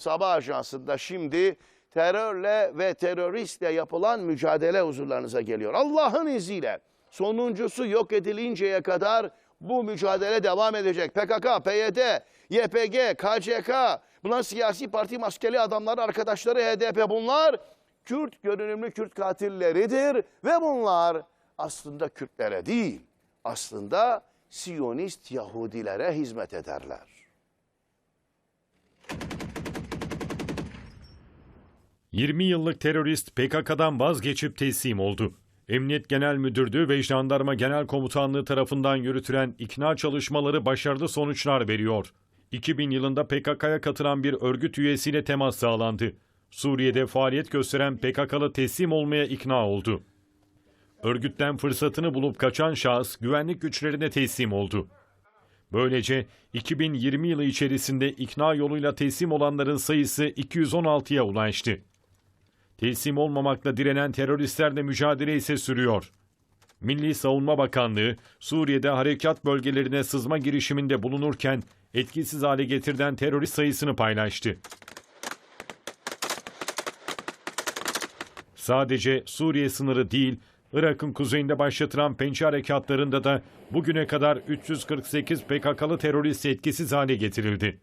Sabah Ajansı'nda şimdi terörle ve teröristle yapılan mücadele huzurlarınıza geliyor. Allah'ın izniyle sonuncusu yok edilinceye kadar bu mücadele devam edecek. PKK, PYD, YPG, KCK, bunlar siyasi parti maskeli adamları, arkadaşları HDP bunlar Kürt görünümlü Kürt katilleridir ve bunlar aslında Kürtlere değil, aslında Siyonist Yahudilere hizmet ederler. – 20 yıllık terörist PKK'dan vazgeçip teslim oldu. Emniyet Genel Müdürlüğü ve Jandarma Genel Komutanlığı tarafından yürütülen ikna çalışmaları başarılı sonuçlar veriyor. 2000 yılında PKK'ya katılan bir örgüt üyesiyle temas sağlandı. Suriye'de faaliyet gösteren PKK'lı teslim olmaya ikna oldu. Örgütten fırsatını bulup kaçan şahıs güvenlik güçlerine teslim oldu. Böylece 2020 yılı içerisinde ikna yoluyla teslim olanların sayısı 216'ya ulaştı. Teslim olmamakla direnen teröristlerle mücadele ise sürüyor. Milli Savunma Bakanlığı Suriye'de harekat bölgelerine sızma girişiminde bulunurken etkisiz hale getirilen terörist sayısını paylaştı. Sadece Suriye sınırı değil, Irak'ın kuzeyinde başlatılan pençe harekatlarında da bugüne kadar 348 PKK'lı terörist etkisiz hale getirildi.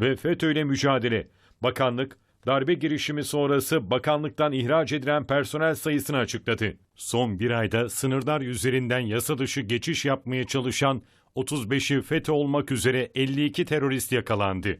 Ve FETÖ ile mücadele. Bakanlık, darbe girişimi sonrası bakanlıktan ihraç edilen personel sayısını açıkladı. Son bir ayda sınırlar üzerinden yasa dışı geçiş yapmaya çalışan 35'i FETÖ olmak üzere 52 terörist yakalandı.